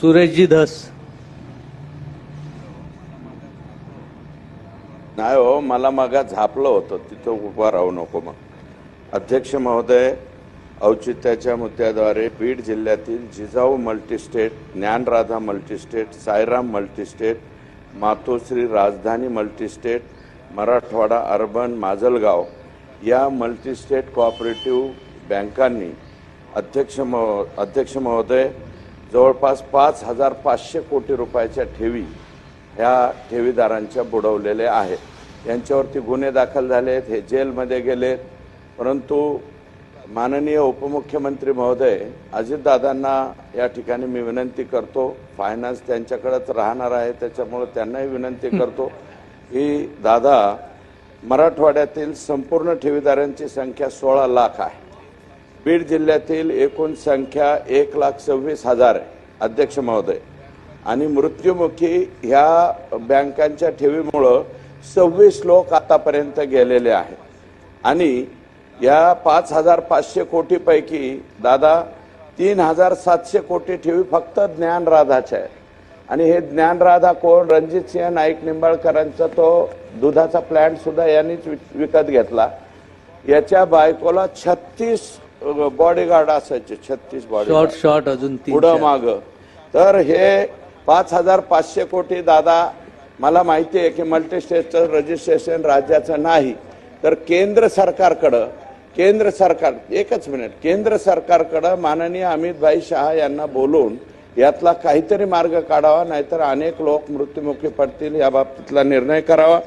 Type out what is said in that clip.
सुरेशजी धस. नाही हो मला मग झापलं होतं. तिथं उभा राहू नको मग. अध्यक्ष महोदय औचित्याच्या मुद्द्याद्वारे बीड जिल्ह्यातील Jijau multistate Dnyanradha multistate Sairam multistate Matoshri Rajdhani multistate Marathwada urban Majalgaon या मल्टीस्टेट कोऑपरेटिव्ह बँकांनी अध्यक्ष महो अध्यक्ष महोदय जवळपास पाच हजार पाचशे कोटी रुपयाच्या ठेवी ह्या ठेवीदारांच्या बुडवलेल्या आहेत. यांच्यावरती गुन्हे दाखल झाले आहेत हे जेलमध्ये गेलेत परंतु माननीय उपमुख्यमंत्री महोदय अजितदादांना या ठिकाणी मी विनंती करतो फायनान्स त्यांच्याकडेच राहणार आहे त्याच्यामुळे त्यांनाही विनंती करतो की दादा मराठवाड्यातील संपूर्ण ठेवीदारांची संख्या सोळा लाख आहे. बीड जिल्ह्यातील एकूण संख्या एक लाख सव्वीस हजार आहे अध्यक्ष महोदय. आणि मृत्युमुखी ह्या बँकांच्या ठेवीमुळं सव्वीस लोक आतापर्यंत गेलेले आहेत. आणि या पाच हजार पाचशे कोटीपैकी दादा तीन हजार सातशे कोटी ठेवी फक्त ज्ञानराधाच्या आहेत. आणि हे ज्ञानराधा कोण? रणजित सिंह नाईक निंबाळकरांचा तो दुधाचा प्लॅन्ट सुद्धा यांनीच विकत घेतला. याच्या बायकोला छत्तीस बॉडीगार्ड असायचे छत्तीस बॉडी शॉर्ट शॉर्ट अजून पुढं. माग. तर हे पाच हजार पाचशे कोटी दादा मला माहिती आहे की मल्टीस्टेटचं रजिस्ट्रेशन राज्याचं नाही. तर केंद्र सरकारकडं केंद्र सरकार एकच मिनिट केंद्र सरकारकडं माननीय अमितभाई शहा यांना बोलून यातला काहीतरी मार्ग काढावा नाहीतर अनेक लोक मृत्युमुखी पडतील या बाबतीतला निर्णय करावा.